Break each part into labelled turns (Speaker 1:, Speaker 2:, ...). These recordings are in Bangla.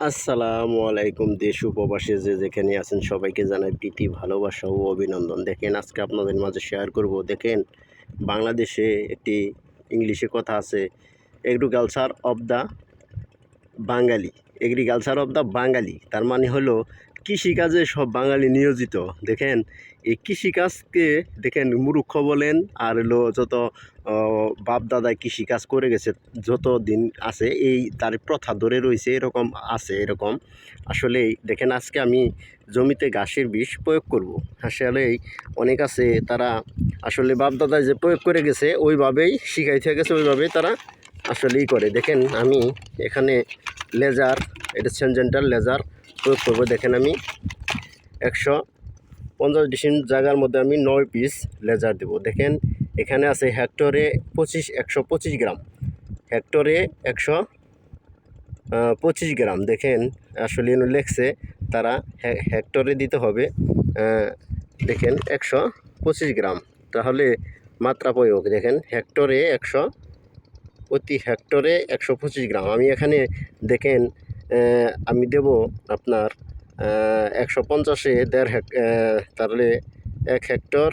Speaker 1: আসসালামু আলাইকুম দেশ উপবাসে যে যেখানে আছেন সবাইকে জানাই প্রীতি, ভালোবাসা ও অভিনন্দন। দেখেন, আজকে আপনাদের মাঝে শেয়ার করব। দেখেন, বাংলাদেশে একটি ইংলিশে কথা আছে agriculture of the Bangali agriculture of the Bangali তার মানে হলো কৃষিকাজে সব বাঙালি নিয়োজিত। দেখেন, এই কৃষিকাজকে দেখেন মূর্খ বলেন, আর হলো যত বাপ দাদায় কৃষিকাজ করে গেছে, যত দিন আছে, এই তার প্রথা ধরে রয়েছে, এরকম আছে, এরকম। আসলেই দেখেন, আজকে আমি জমিতে ঘাসের বিষ প্রয়োগ করব। আসলেই অনেক আছে, তারা আসলে বাপ দাদায় যে প্রয়োগ করে গেছে, ওইভাবেই শিখাইতে গেছে, ওইভাবেই তারা আসলেই করে। দেখেন, আমি এখানে লেজার, এটা সেনজেন্টার লেজার প্রয়োগ করব। দেখেন আমি একশো পঞ্চাশ ডিসিম জায়গার মধ্যে আমি নয় পিস লেজার দেবো। দেখেন এখানে আছে হেক্টরে পঁচিশ, একশো পঁচিশ গ্রাম। হেক্টরে একশো পঁচিশ গ্রাম। দেখেন আসলে লেখছে তারা হেক্টরে দিতে হবে দেখেন একশো পঁচিশ গ্রাম। তাহলে মাত্রা প্রয়োগ, দেখেন হেক্টরে একশো প্রতি হেক্টরে একশো পঁচিশ গ্রাম। আমি এখানে দেখেন আমি দেব আপনার একশো পঞ্চাশে দেড় হেক তাহলে এক হেক্টর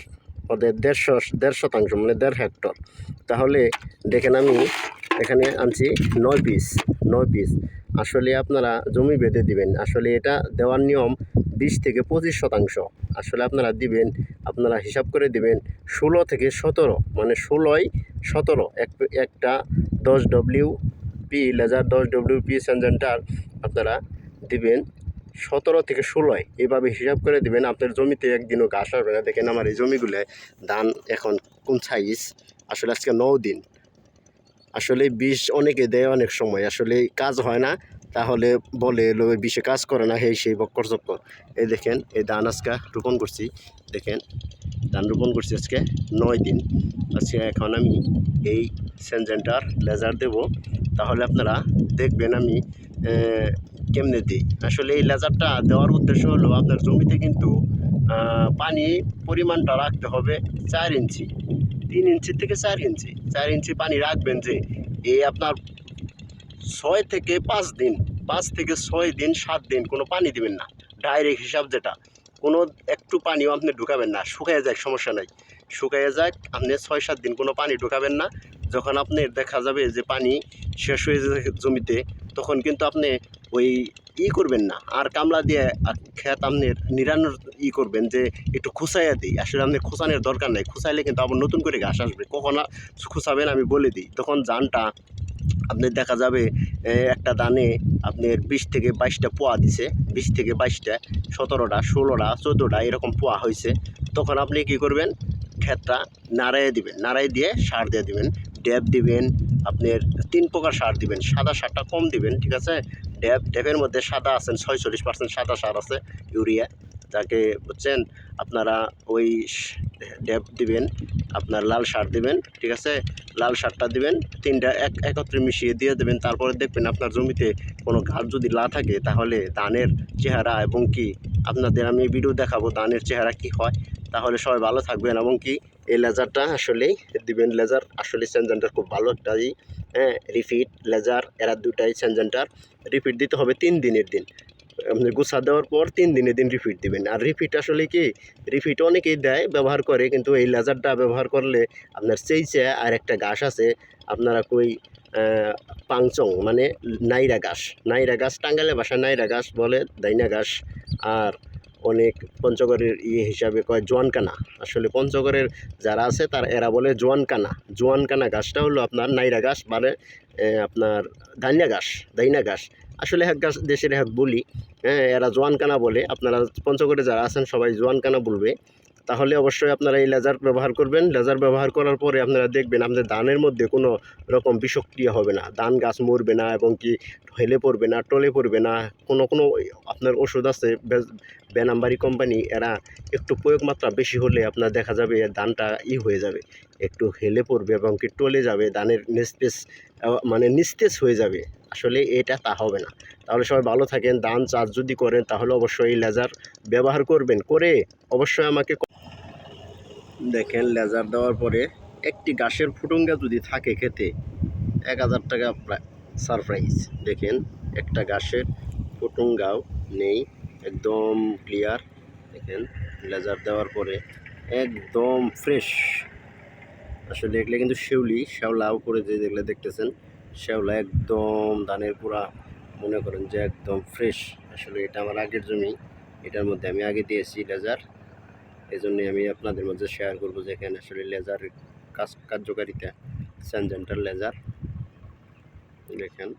Speaker 1: ওদের দেড়শো, দেড় শতাংশ মানে দেড় হেক্টর। তাহলে দেখেন আমি এখানে আনছি নয় পিস নয় পিস। আসলে আপনারা জমি বেঁধে দিবেন। আসলে এটা দেওয়ার নিয়ম বিশ থেকে পঁচিশ শতাংশ। আসলে আপনারা দিবেন, আপনারা হিসাব করে দিবেন ষোলো থেকে সতেরো মানে ষোলোই সতেরো। এক, একটা দশ ডব্লিউ পি লেজার দশ ডব্লিউ পি সেন্সেন্টার আপনারা দিবেন সতেরো থেকে ষোলোয়। এভাবে হিসাব করে দিবেন, আপনার জমিতে একদিনও ঘাস আসবে না। দেখেন আমার এই জমিগুলো ধান এখন কোন সাইজ আসলে আজকে নৌ দিন। আসলে বিষ অনেকে দেয় অনেক সময়। আসলে কাজ হয় না, তাহলে বলে লো বিষে কাজ করে না সেই সেই বক্কর চক্কর। এই দেখেন, এই ধান আজকে রোপণ করছি। দেখেন, ধান রোপণ করছি আজকে নয় দিন। আজকে এখন আমি এই সেনজেন্টার লেজার দেব। তাহলে আপনারা দেখবেন আমি কেমনে দিই আসলে এই লেজারটা দেওয়ার উদ্দেশ্য হলো আপনার জমিতে কিন্তু পানি পরিমাণটা রাখতে হবে চার ইঞ্চি। তিন ইঞ্চি থেকে চার ইঞ্চি। চার ইঞ্চি পানি রাখবেন যে এই আপনার ছয় থেকে পাঁচ দিন, পাঁচ থেকে ছয় দিন, সাত দিন কোনো পানি দিবেন না। ডাইরেক্ট হিসাব যেটা। কোনো একটু পানিও আপনি ঢুকাবেন না। শুকাইয়া যাক, সমস্যা নাই। শুকাইয়া যাক, আপনি ছয়, সাত দিন কোনো পানি ঢুকাবেন না। যখন আপনি দেখা যাবে যে পানি শেষ হয়ে যাবে জমিতে তখন কিন্তু আপনি ওই ই করবেন না। আর কামলা দিয়ে ক্ষেত আপনি নিরানোর ই করবেন যে একটু খুসাইয়া দিই। আসলে আপনি খুসানোর দরকার নাই। খুসাইলে কিন্তু আবার নতুন করে ঘাস আসবে। কখন খুসাবেন আমি বলে দিই। তখন জানটা আপনি দেখা যাবে একটা দানে আপনার বিশ থেকে বাইশটা পোয়া দিছে। বিশ থেকে বাইশটা, সতেরোটা, ষোলোটা, চোদ্দোটা এরকম পোয়া হয়েছে তখন আপনি কি করবেন? ক্ষেতটা নাড়াইয়ে দিবেন। নাড়াই দিয়ে সার দিয়ে দিবেন। ড্যাব দিবেন। আপনার তিন প্রকার সার দিবেন, সাদা সারটা কম দিবেন, ঠিক আছে? ড্যাব, ড্যাবের মধ্যে সাদা আছেন ছয়চল্লিশ পার্সেন্ট সাদা সার আছে, ইউরিয়া, যাকে বুঝছেন আপনারা ওই ড্যাব দিবেন, আপনার লাল সার দিবেন, ঠিক আছে? লাল সারটা দিবেন, তিনটা এক, একত্রে মিশিয়ে দিয়ে দেবেন, তারপরে দেখবেন আপনার জমিতে কোনো ঘাস যদি লা থাকে, তাহলে ধানের চেহারা এবং কি, আপনাদের আমি ভিডিও দেখাবো ধানের চেহারা কি হয়, তাহলে সবাই ভালো থাকবেন এবং কি এই লেজারটা আসলেই দিবেন লেজার আসলে সেনজেন্টার খুব ভালো একটা ই, হ্যাঁ রিফিট লেজার এরা দুটাই সেনজেন্টার রিপিট দিতে হবে তিন দিনের দিন। আপনি গুছা দেওয়ার পর তিন দিনের দিন রিপিট দিবেন। আর রিপিট আসলে কি? রিপিট অনেকেই দেয় ব্যবহার করে কিন্তু এই লেজারটা ব্যবহার করলে আপনার চেইচে আর একটা ঘাস আছে আপনারা কই পাংচং মানে নাইরা ঘাস নাইরা ঘাস টাঙ্গালে ভাষা নাইরা ঘাস বলে দাইনা ঘাস আর অনেক পঞ্চগড়ের ইয়ে হিসাবে কয় জোয়ানকানা। আসলে পঞ্চগড়ের যারা আছে, তার এরা বলে জোয়ানকানা। জোয়ানকানা গাছটা হলো আপনার নাইরা গাছ মানে আপনার দাইনা গাছ দাইনা গাছ। আসলে এক গাছ দেশের এক বলি হ্যাঁ এরা জোয়ানকানা বলে। আপনারা পঞ্চগড়ে যারা আছেন, সবাই জোয়ানকানা বলবে। তাহলে অবশ্যই আপনারা এই লেজার ব্যবহার করবেন। লেজার ব্যবহার করার পরে আপনারা দেখবেন আপনাদের ধানের মধ্যে কোনো রকম বিষক্রিয়া হবে না। ধান গাছ মরবে না এবং কি হেলে পড়বে না, টলে পড়বে না। কোনো কোনো আপনার ওষুধ আছে বেনাম্বারি কোম্পানি এরা একটু প্রয়োগ মাত্রা বেশি হলে আপনার দেখা যাবে ধানটা ই হয়ে যাবে। একটু হেলে পড়বে এবং কি টলে যাবে ধানের নিস্তেজ মানে নিস্তেজ হয়ে যাবে। আসলে এটা তা হবে না। তাহলে সবাই ভালো থাকেন। ধান চাষ যদি করেন তাহলে অবশ্যই এই লেজার ব্যবহার করবেন। করে অবশ্যই আমাকে দেখেন, লেজার দেওয়ার পরে একটি গাছের ফুটুঙ্গা যদি থাকে খেতে, এক হাজার টাকা সারপ্রাইজ দেখেন, একটা গাছের ফুটুঙ্গাও নেই, একদম ক্লিয়ার দেখেন, লেজার দেওয়ার পরে একদম ফ্রেশ আসলে দেখলে কিন্তু শিউলি শ্যাওলা উপরে যে যেগুলো দেখতেছেন শ্যাওলা একদম ধানের পুরা মনে করেন যে একদম ফ্রেশ আসলে এটা আমার আগের জমি, এটার মধ্যে আমি আগে দিয়েছি লেজার। এই জন্যই আমি আপনাদের মধ্যে শেয়ার করব যে এখানে আসলে লেজার কাজ কার্যকারিতা স্যানজেন্টার লেজার দেখেন।